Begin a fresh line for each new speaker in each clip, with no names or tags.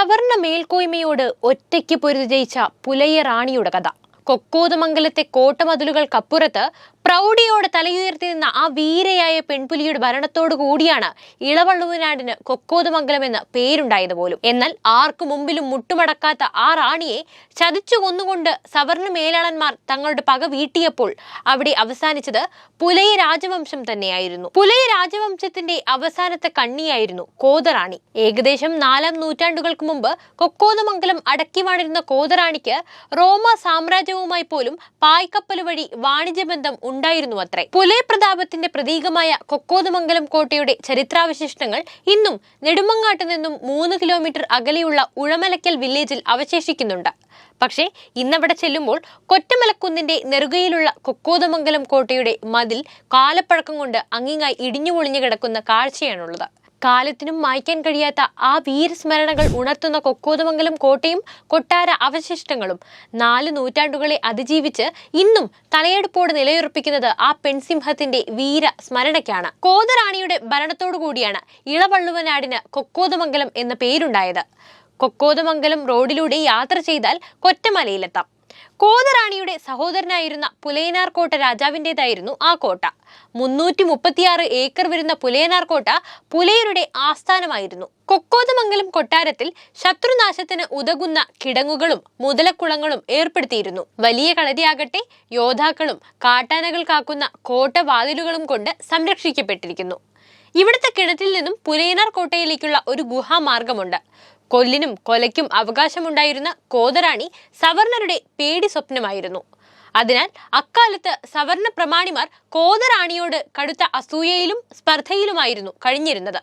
സവർണ മേൽക്കോയ്മയോട് ഒറ്റയ്ക്ക് പൊരുതി ജയിച്ച പുലയ റാണിയുടെ കഥ. കൊക്കോതുമംഗലത്തെ കോട്ടമതിലുകൾക്കപ്പുറത്ത് പ്രൗഢിയോടെ തലയുയർത്തി നിന്ന ആ വീരയായ പെൺപുലിയുടെ ഭരണത്തോടു കൂടിയാണ് ഇളവള്ളുവനാടിന് കൊക്കോതുമംഗലം എന്ന് പേരുണ്ടായത് പോലും എന്നാൽ ആർക്കു മുമ്പിലും മുട്ടുമടക്കാത്ത ആ റാണിയെ ചതിച്ചു കൊന്നുകൊണ്ട് സവർണ മേലാളന്മാർ തങ്ങളുടെ പക വീട്ടിയപ്പോൾ അവിടെ അവസാനിച്ചത് പുലയ രാജവംശം തന്നെയായിരുന്നു. പുലയ രാജവംശത്തിന്റെ അവസാനത്തെ കണ്ണിയായിരുന്നു കോതറാണി. ഏകദേശം നാലാം നൂറ്റാണ്ടുകൾക്ക് മുമ്പ് കൊക്കോതമംഗലം അടക്കി വാണിരുന്ന കോതറാണിക്ക് റോമ സാമ്രാജ്യവുമായി പോലും പായ്ക്കപ്പൽ വഴി വാണിജ്യബന്ധം ഉണ്ടായിരുന്നു അത്രേ. പുലയ പ്രതാപത്തിന്റെ പ്രതീകമായ കൊക്കോതമംഗലം കോട്ടയുടെ ചരിത്രാവശിഷ്ടങ്ങൾ ഇന്നും നെടുമങ്ങാട്ട് നിന്നും മൂന്ന് കിലോമീറ്റർ അകലെയുള്ള ഉഴമലക്കൽ വില്ലേജിൽ അവശേഷിക്കുന്നുണ്ട്. പക്ഷേ ഇന്നവിടെ ചെല്ലുമ്പോൾ കൊറ്റമലക്കുന്നിന്റെ നെറുകയിലുള്ള കൊക്കോതമംഗലം കോട്ടയുടെ മതിൽ കാലപ്പഴക്കം കൊണ്ട് അങ്ങിങ്ങായി ഇടിഞ്ഞു പൊളിഞ്ഞു കിടക്കുന്ന കാഴ്ചയാണുള്ളത്. കാലത്തിനും മായ്ക്കാൻ കഴിയാത്ത ആ വീരസ്മരണകൾ ഉണർത്തുന്ന കൊക്കോതമംഗലം കോട്ടയും കൊട്ടാര അവശിഷ്ടങ്ങളും. നാല് നൂറ്റാണ്ടുകളെ അതിജീവിച്ച് ഇന്നും തലയെടുപ്പോട് നിലയുറപ്പിക്കുന്നത് ആ പെൺസിംഹത്തിന്റെ വീര സ്മരണയ്ക്കാണ് കോതറാണിയുടെ ഭരണത്തോടു കൂടിയാണ് ഇളവള്ളുവനാടിന് കൊക്കോതമംഗലം എന്ന പേരുണ്ടായത്. കൊക്കോതമംഗലം റോഡിലൂടെ യാത്ര ചെയ്താൽ കൊറ്റമലയിലെത്താം. കോതറാണിയുടെ സഹോദരനായിരുന്ന പുലയനാർ കോട്ട രാജാവിന്റെതായിരുന്നു ആ കോട്ട. മുന്നൂറ്റി മുപ്പത്തിയാറ് ഏക്കർ വരുന്ന പുലയനാർ കോട്ട പുലയരുടെ ആസ്ഥാനമായിരുന്നു. കൊക്കോതമംഗലം കൊട്ടാരത്തിൽ ശത്രുനാശത്തിന് ഉതകുന്ന കിടങ്ങുകളും മുതലക്കുളങ്ങളും ഏർപ്പെടുത്തിയിരുന്നു. വലിയ കളരിയാകട്ടെ യോദ്ധാക്കളും കാട്ടാനകൾ കാക്കുന്ന കോട്ടവാതിലുകളും കൊണ്ട് സംരക്ഷിക്കപ്പെട്ടിരിക്കുന്നു. ഇവിടുത്തെ കിണറ്റിൽ നിന്നും പുലയനാർ കോട്ടയിലേക്കുള്ള ഒരു ഗുഹാമാർഗമുണ്ട്. കൊല്ലിനും കൊലയ്ക്കും അവകാശമുണ്ടായിരുന്ന കോതറാണി സവർണരുടെ പേടി സ്വപ്നമായിരുന്നു. അതിനാൽ അക്കാലത്ത് സവർണ പ്രമാണിമാർ കോതറാണിയോട് കടുത്ത അസൂയയിലും സ്പർദ്ധയിലുമായിരുന്നു കഴിഞ്ഞിരുന്നത്.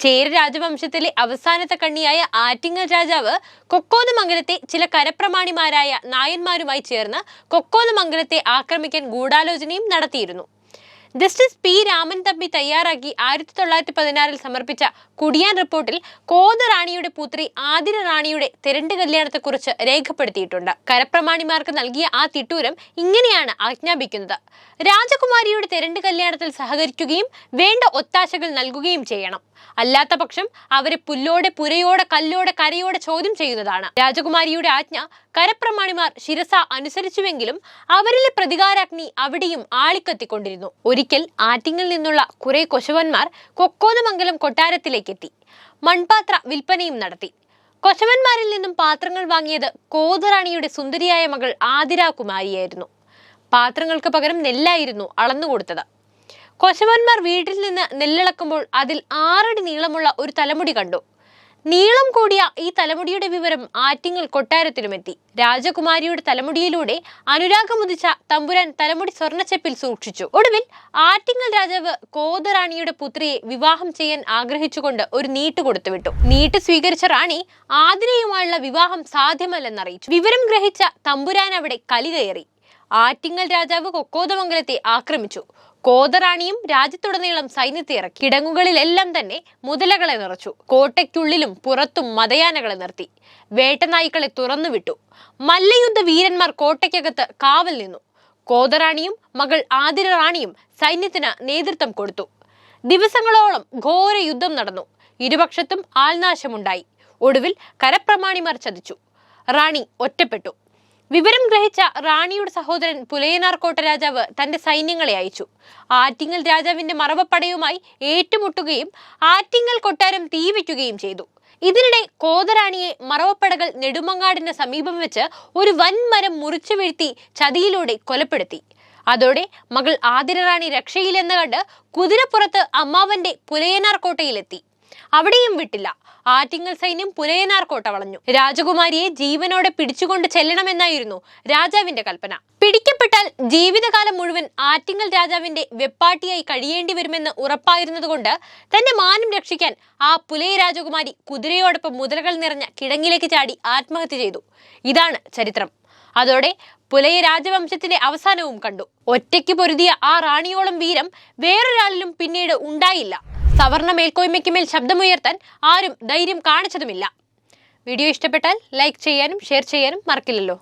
ചേര രാജവംശത്തിലെ അവസാനത്തെ കണ്ണിയായ ആറ്റിങ്ങൽ രാജാവ് കൊക്കോതമംഗലത്തെ ചില കരപ്രമാണിമാരായ നായന്മാരുമായി ചേർന്ന് കൊക്കോതമംഗലത്തെ ആക്രമിക്കാൻ ഗൂഢാലോചനയും നടത്തിയിരുന്നു. ജസ്റ്റിസ് പി രാമൻ തമ്പി തയ്യാറാക്കി ആയിരത്തി തൊള്ളായിരത്തി പതിനാറിൽ സമർപ്പിച്ച കുടിയാൻ റിപ്പോർട്ടിൽ കോത റാണിയുടെ പുത്രി ആതിര റാണിയുടെ തെരണ്ട് കല്യാണത്തെക്കുറിച്ച് രേഖപ്പെടുത്തിയിട്ടുണ്ട്. കരപ്രമാണിമാർക്ക് നൽകിയ ആ തിട്ടൂരം ഇങ്ങനെയാണ് ആജ്ഞാപിക്കുന്നത്. രാജകുമാരിയുടെ തെരണ്ട് കല്യാണത്തിൽ സഹകരിക്കുകയും വേണ്ട ഒത്താശകൾ നൽകുകയും ചെയ്യണം. അല്ലാത്ത പക്ഷം അവരെ പുല്ലോടെ പുരയോടെ കല്ലോടെ കരയോടെ ചോദ്യം ചെയ്യുന്നതാണ്. രാജകുമാരിയുടെ ആജ്ഞ കരപ്രമാണിമാർ ശിരസ അനുസരിച്ചുവെങ്കിലും അവരിലെ പ്രതികാരാഗ്നി അവിടെയും ആളിക്കത്തിക്കൊണ്ടിരുന്നു. ഒരിക്കൽ ആറ്റിങ്ങിൽ നിന്നുള്ള കുറെ കൊശവന്മാർ കൊക്കോതമംഗലം കൊട്ടാരത്തിലേക്കെത്തി. മൺപാത്ര വിൽപ്പനയും നടത്തി. കൊശവന്മാരിൽ നിന്നും പാത്രങ്ങൾ വാങ്ങിയത് കോതറാണിയുടെ സുന്ദരിയായ മകൾ ആതിരാകുമാരിയായിരുന്നു പാത്രങ്ങൾക്ക് പകരം നെല്ലായിരുന്നു അളന്നുകൊടുത്തത്. കൊശവന്മാർ വീട്ടിൽ നിന്ന് നെല്ലിളക്കുമ്പോൾ അതിൽ ആറടി നീളമുള്ള ഒരു തലമുടി കണ്ടു. നീളം കൂടിയ ഈ തലമുടിയുടെ വിവരം ആറ്റിങ്ങൽ കൊട്ടാരത്തിലുമെത്തി രാജകുമാരിയുടെ തലമുടിയിലൂടെ അനുരാഗമുദിച്ച തമ്പുരാൻ തലമുടി സ്വർണച്ചെപ്പിൽ സൂക്ഷിച്ചു. ഒടുവിൽ ആറ്റിങ്ങൽ രാജാവ് കോതറാണിയുടെ പുത്രിയെ വിവാഹം ചെയ്യാൻ ആഗ്രഹിച്ചുകൊണ്ട് ഒരു നീട്ട് കൊടുത്തുവിട്ടു. നീട്ട് സ്വീകരിച്ച റാണി ആതിരയുമായുള്ള വിവാഹം സാധ്യമല്ലെന്നറിയിച്ചു. വിവരം ഗ്രഹിച്ച തമ്പുരാൻ അവിടെ കലി കയറി. ആറ്റിങ്ങൽ രാജാവ് കൊക്കോതമംഗലത്തെ ആക്രമിച്ചു. കോതറാണിയും രാജ്യത്തുടനീളം സൈന്യത്തെ ഇറക്കി. കിടങ്ങുകളിലെല്ലാം തന്നെ മുതലകളെ നിറച്ചു. കോട്ടയ്ക്കുള്ളിലും പുറത്തും മതയാനകളെ നിർത്തി. വേട്ടനായ്ക്കളെ തുറന്നുവിട്ടു. മല്ലയുദ്ധ വീരന്മാർ കോട്ടയ്ക്കകത്ത് കാവൽ നിന്നു. കോതറാണിയും മകൾ ആതിര റാണിയും സൈന്യത്തിന് നേതൃത്വം കൊടുത്തു. ദിവസങ്ങളോളം ഘോര യുദ്ധം നടന്നു. ഇരുപക്ഷത്തും ആൾനാശമുണ്ടായി. ഒടുവിൽ കരപ്രമാണിമാർ ചതിച്ചു. റാണി ഒറ്റപ്പെട്ടു. വിവരം ഗ്രഹിച്ച റാണിയുടെ സഹോദരൻ പുലയനാർ കോട്ട രാജാവ് തന്റെ സൈന്യങ്ങളെ അയച്ചു. ആറ്റിങ്ങൽ രാജാവിന്റെ മറവപ്പടയുമായി ഏറ്റുമുട്ടുകയും ആറ്റിങ്ങൽ കൊട്ടാരം തീവയ്ക്കുകയും ചെയ്തു. ഇതിനിടെ കോതറാണിയെ മറവപ്പടകൾ നെടുമങ്ങാടിന് സമീപം വെച്ച് ഒരു വൻമരം മുറിച്ചു വീഴ്ത്തി ചതിയിലൂടെ കൊലപ്പെടുത്തി. അതോടെ മകൾ ആതിരറാണി രക്ഷയില്ലെന്ന് കണ്ട് കുതിരപ്പുറത്ത് അമ്മാവന്റെ പുലയനാർ കോട്ടയിലെത്തി. അവിടെയും വിട്ടില്ല. ആറ്റിങ്ങൽ സൈന്യം പുലയനാർ കോട്ട വളഞ്ഞു. രാജകുമാരിയെ ജീവനോടെ പിടിച്ചുകൊണ്ട് ചെല്ലണമെന്നായിരുന്നു രാജാവിന്റെ കൽപ്പന. പിടിക്കപ്പെട്ടാൽ ജീവിതകാലം മുഴുവൻ ആറ്റിങ്ങൽ രാജാവിന്റെ വെപ്പാട്ടിയായി കഴിയേണ്ടി വരുമെന്ന് ഉറപ്പായിരുന്നതുകൊണ്ട് തന്റെ മാനം രക്ഷിക്കാൻ ആ പുലയ രാജകുമാരി കുതിരയോടൊപ്പം മുതലകൾ നിറഞ്ഞ കിടങ്ങിലേക്ക് ചാടി ആത്മഹത്യ ചെയ്തു. ഇതാണ് ചരിത്രം. അതോടെ പുലയ രാജവംശത്തിന്റെ അവസാനവും കണ്ടു. ഒറ്റയ്ക്ക് പൊരുതിയ ആ റാണിയോളം വീരം വേറൊരാളിലും പിന്നീട് ഉണ്ടായില്ല. സവർണ മേൽക്കോയ്മയ്ക്ക് മേൽ ശബ്ദമുയർത്താൻ ആരും ധൈര്യം കാണിച്ചതുമില്ല. വീഡിയോ ഇഷ്ടപ്പെട്ടാൽ ലൈക്ക് ചെയ്യാനും ഷെയർ ചെയ്യാനും മറക്കില്ലല്ലോ.